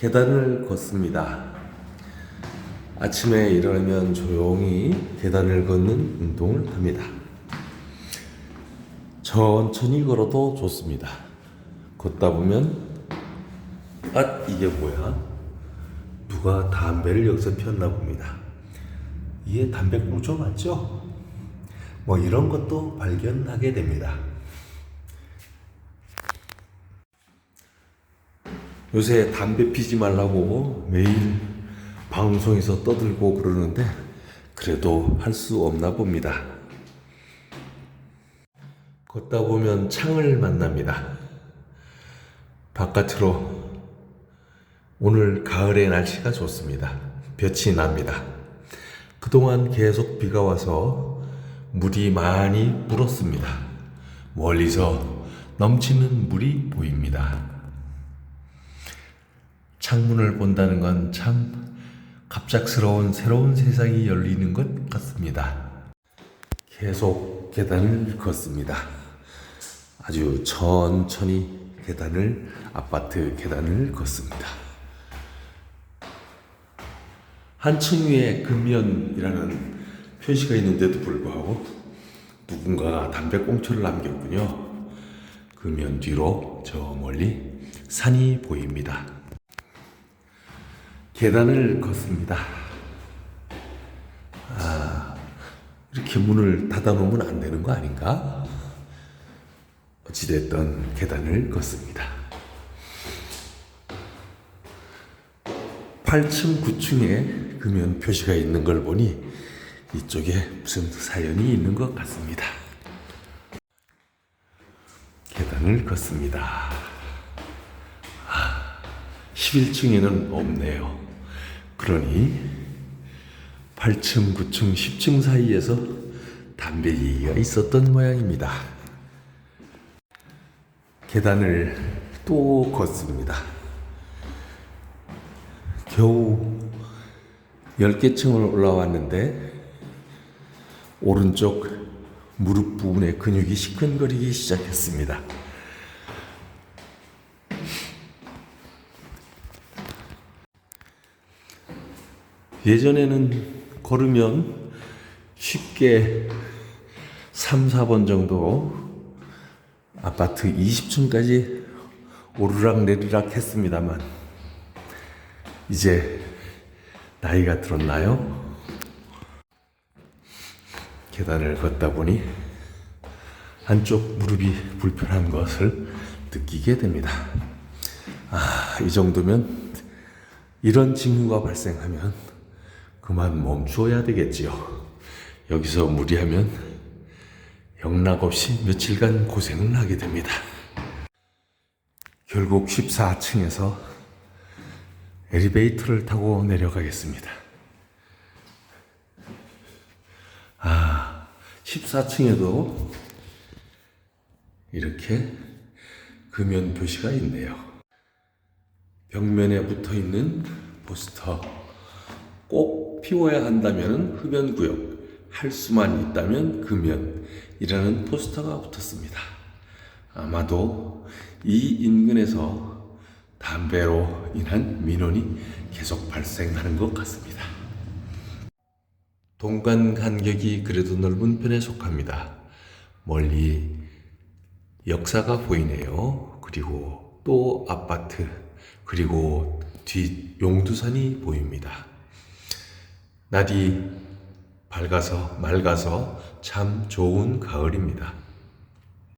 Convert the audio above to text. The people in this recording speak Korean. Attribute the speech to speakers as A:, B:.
A: 계단을 걷습니다. 아침에 일어나면 조용히 계단을 걷는 운동을 합니다. 천천히 걸어도 좋습니다. 걷다 보면 아 이게 뭐야? 누가 담배를 여기서 피웠나 봅니다. 이게 담배 꽁초 맞죠? 뭐 이런 것도 발견하게 됩니다. 요새 담배 피지 말라고 매일 방송에서 떠들고 그러는데 그래도 할 수 없나 봅니다. 걷다 보면 창을 만납니다. 바깥으로 오늘 가을의 날씨가 좋습니다. 볕이 납니다. 그동안 계속 비가 와서 물이 많이 불었습니다. 멀리서 넘치는 물이 보입니다. 창문을 본다는 건 참 갑작스러운 새로운 세상이 열리는 것 같습니다. 계속 계단을 걷습니다. 아주 천천히 계단을 아파트 계단을 걷습니다. 한층 위에 금연이라는 표시가 있는데도 불구하고 누군가가 담배 꽁초를 남겼군요. 금연 뒤로 저 멀리 산이 보입니다. 계단을 걷습니다. 아, 이렇게 문을 닫아놓으면 안 되는 거 아닌가? 어찌됐든 계단을 걷습니다. 8층, 9층에 금연 표시가 있는 걸 보니 이쪽에 무슨 사연이 있는 것 같습니다. 계단을 걷습니다. 11층에는 없네요. 그러니 8층, 9층, 10층 사이에서 담배 얘기가 있었던 모양입니다. 계단을 또 걷습니다. 겨우 10개 층을 올라왔는데 오른쪽 무릎 부분의 근육이 시큰거리기 시작했습니다. 예전에는 걸으면 쉽게 3, 4번 정도 아파트 20층까지 오르락 내리락 했습니다만 이제 나이가 들었나요? 계단을 걷다 보니 한쪽 무릎이 불편한 것을 느끼게 됩니다. 아, 이 정도면 이런 징후가 발생하면 그만 멈추어야 되겠지요. 여기서 무리하면 영락 없이 며칠간 고생을 하게 됩니다. 결국 14층에서 엘리베이터를 타고 내려가겠습니다. 아, 14층에도 이렇게 금연 표시가 있네요. 벽면에 붙어 있는 포스터. 꼭 피워야 한다면 흡연 구역, 할 수만 있다면 금연이라는 포스터가 붙었습니다. 아마도 이 인근에서 담배로 인한 민원이 계속 발생하는 것 같습니다. 동간 간격이 그래도 넓은 편에 속합니다. 멀리 역사가 보이네요. 그리고 또 아파트, 그리고 뒤 용두산이 보입니다. 날이 밝아서 맑아서 참 좋은 가을입니다.